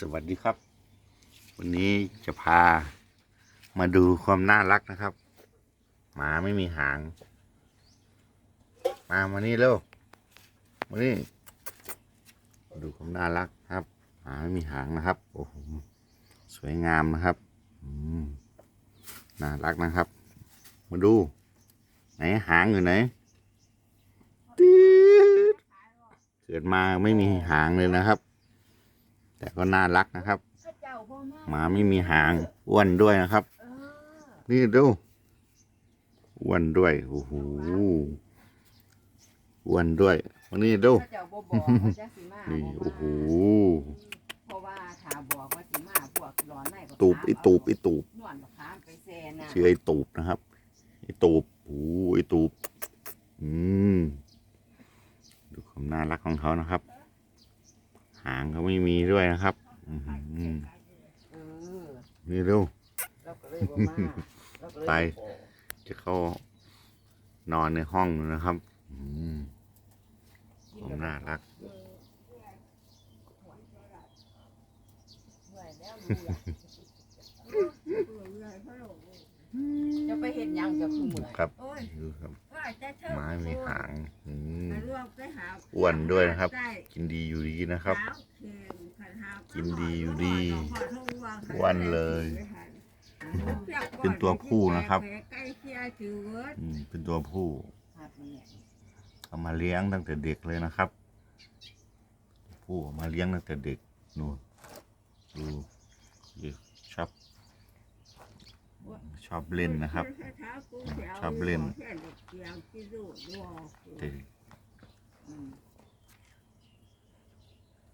สวัสดีครับ วันนี้จะพามาดูความน่ารักนะครับ หมาไม่มีหาง มามานี่เร็วมานี่มาดูความน่ารักครับหมาไม่มีหางนะครับโอ้โหสวยงามนะครับน่ารักนะครับ มาดู ไหนหางอยู่ไหนตืดเกิดมาไม่มีหางเลยนะครับ แต่ก็น่ารักนะครับข้าเจ้าพ่อมาหมาไม่มีหางอ้วนด้วยนะครับเออนี่ดูอ้วนด้วยโอ้โหอ้วนด้วยวันนี้ดูข้าเจ้าบ่บอกว่าจะสิมานี่บ่มาโอ้โหเพราะว่าถ้าบอกว่าสิมาพวกร้อนในก็ตูบไอตูบไอตูบนวลบักขามไปแซ่น่ะชื่อไอตูบนะครับไอตูบโอ้โหไอตูบอืมดูความน่ารักของเขานะครับ หางเขาไม่มีด้วยนะครับอื้อหือเออนี่ดูเราก็เลยบ่มาเราก็เลยไปบ่บอกจะเข้านอนในห้องนะครับอืมความน่ารักเมื่อยแล้วดูล่ะจะไปเห็นยังจะคือเมื่อยครับโอ้ยดูครับว่าจะเชิญไม้มีหางอืม ไปร่วมไปหาอ้วนด้วยนะครับได้กินดีอยู่ดีนะครับสาวเค็มขันหากินดีอยู่ดีขอโทษว่าอ้วนเลย เป็นตัวผู้นะครับใกล้เคียงจืดอืมเป็นตัวผู้ครับเนี่ยเอามาเลี้ยงตั้งแต่เด็กเลยนะครับ ผู้เอามาเลี้ยงตั้งแต่เด็กนู่นดูดูชอบชอบเล่นนะครับ ชอบเล่นแต่ อืม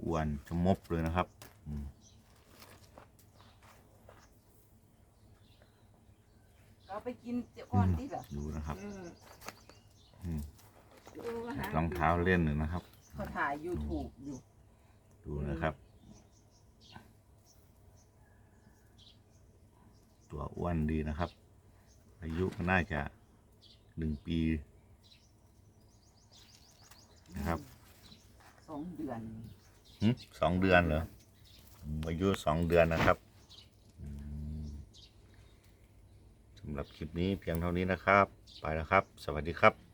อ้วนจะมบเลยนะครับอืมเอาไปกินจะอ่อนดิเหรอดูนะครับเอออืมดูว่หรองเท้าเล่นเลยนะครับเขาถ่าย YouTube อยู่ ดูนะครับ ตัวอ้วนดีนะครับ อายุก็น่าจะหนึ่งปี นะครับสองเดือนหึสองเดือนเหรออืมอายุสองเดือนนะครับอืมสำหรับคลิปนี้เพียงเท่านี้นะครับ ไปแล้วครับ สวัสดีครับ